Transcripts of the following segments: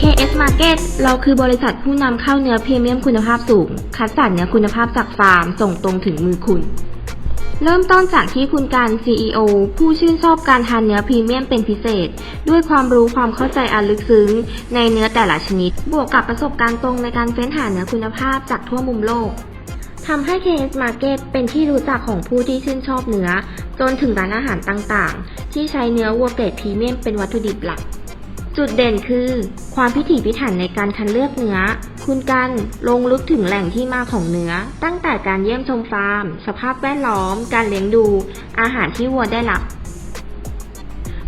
KS Market เราคือบริษัทผู้นำเข้าเนื้อพรีเมียมคุณภาพสูง คัดสรรเนื้อคุณภาพจากฟาร์มส่งตรงถึงมือคุณ เริ่มต้นจากที่คุณการ CEO ผู้ชื่นชอบการทานเนื้อพรีเมียมเป็นพิเศษ ด้วยความรู้ความเข้าใจอันลึกซึ้ง ในเนื้อแต่ละชนิด บวกกับประสบการณ์ตรงในการเฟ้นหาเนื้อคุณภาพจากทั่วมุมโลกทำให้ KS Market เป็นที่รู้จักของผู้ที่ชื่นชอบเนื้อ จนถึงร้านอาหารต่าง ที่ใช้เนื้อวัวเกรดพรีเมียมเป็นวัตถุดิบหลัก จุดเด่นคือ ความพิถีพิถันในการคัดเลือกเนื้อ คุณกันลงลึกถึงแหล่งที่มาของเนื้อ ตั้งแต่การเยี่ยมชมฟาร์ม สภาพแวดล้อม การเลี้ยงดู อาหารที่วัวได้รับ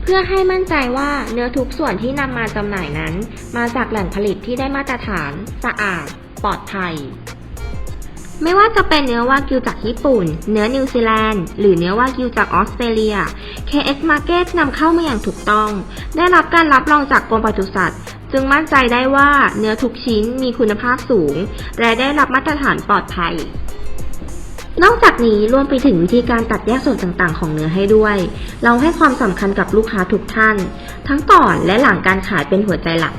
เพื่อให้มั่นใจว่าเนื้อทุกส่วนที่นำมาจำหน่ายนั้น มาจากแหล่งผลิตที่ได้มาตรฐาน สะอาด ปลอดภัย ไม่ว่าจะเป็นเนื้อวากิวจากญี่ปุ่น เนื้อนิวซีแลนด์ หรือเนื้อวากิวจากออสเตรเลีย KS Market นำเข้ามาอย่างถูกต้อง ได้รับการรับรองจากกรมปศุสัตว์ จึงมั่นใจได้ว่าเนื้อทุกชิ้นมีคุณภาพสูง และได้รับมาตรฐานปลอดภัย นอกจากนี้รวมไปถึงวิธีการตัดแยกส่วนต่างๆ ของเนื้อให้ด้วย เราให้ความสำคัญกับลูกค้าทุกท่าน ทั้งก่อนและหลังการขายเป็นหัวใจหลัก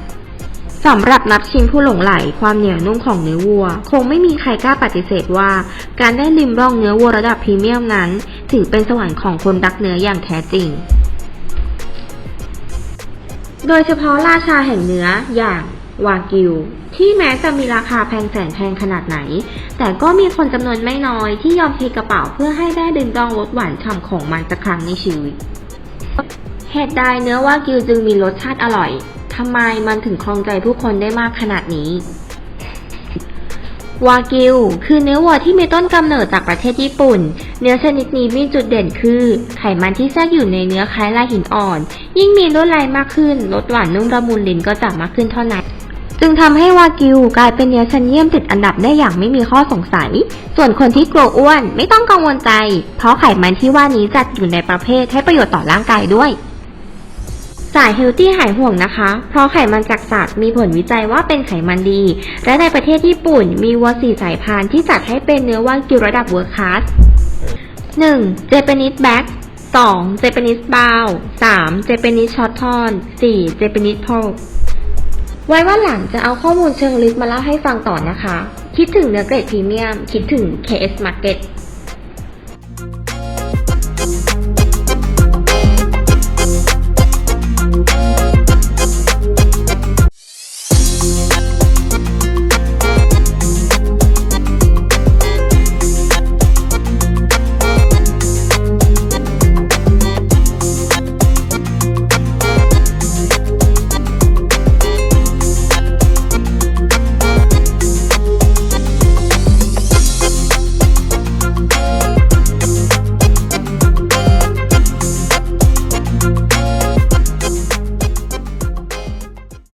สำหรับนักชิมผู้หลงไหลความเหนียวนุ่มของเนื้อวัว คงไม่มีใครกล้าปฏิเสธว่า การได้ลิมลองเนื้อวัวระดับพรีเมียมนั้น ถือเป็นสวรรค์ของคนรักเนื้ออย่างแท้จริง โดยเฉพาะราชาแห่งเนื้ออย่างวากิว ที่แม้จะมีราคาแพงแสนแพงขนาดไหน แต่ก็มีคนจำนวนไม่น้อยที่ยอมเทกระเป๋าเพื่อให้ได้ดื่มดองรสหวานฉ่ำของมันสักครั้งในชีวิตเหตุใดเนื้อวากิวจึงมีรสชาติอร่อย ทำไมมันถึงครองใจผู้คนได้มากขนาดนี้ วากิว คือเนื้อวัวที่มีต้นกำเนิดจากประเทศญี่ปุ่น เนื้อชนิดนี้มีจุดเด่นคือ ไขมันที่แทรกอยู่ในเนื้อคล้ายลายหินอ่อน ยิ่งมีลวดลายมากขึ้นรสหวานนุ่มละมุนลิ้นก็จะมากขึ้นเท่านั้นจึงทำให้วากิวกลายเป็นเนื้อชั้นเยี่ยมติดอันดับได้อย่างไม่มีข้อสงสัย ส่วนคนที่กลัวอ้วนไม่ต้องกังวลใจ เพราะไขมันที่ว่านี้จัดอยู่ในประเภทให้ประโยชน์ต่อร่างกายด้วย สายเฮลตี้หายห่วงนะคะ เพราะไขมันจากสัตว์มีผลวิจัยว่าเป็นไขมันดี และในประเทศญี่ปุ่นมีวัวสี่สายพันธุ์ที่จัดให้เป็นเนื้อวากิวระดับเวิร์คคลาส 1. Japanese Black 2. Japanese Brown 3. Japanese Short Horn 4. Japanese Pork ไว้ว่าหลังจะเอาข้อมูลเชิงลึกมาเล่าให้ฟังต่อนะคะ คิดถึงเนื้อเกรดพรีเมียม คิดถึง KS Market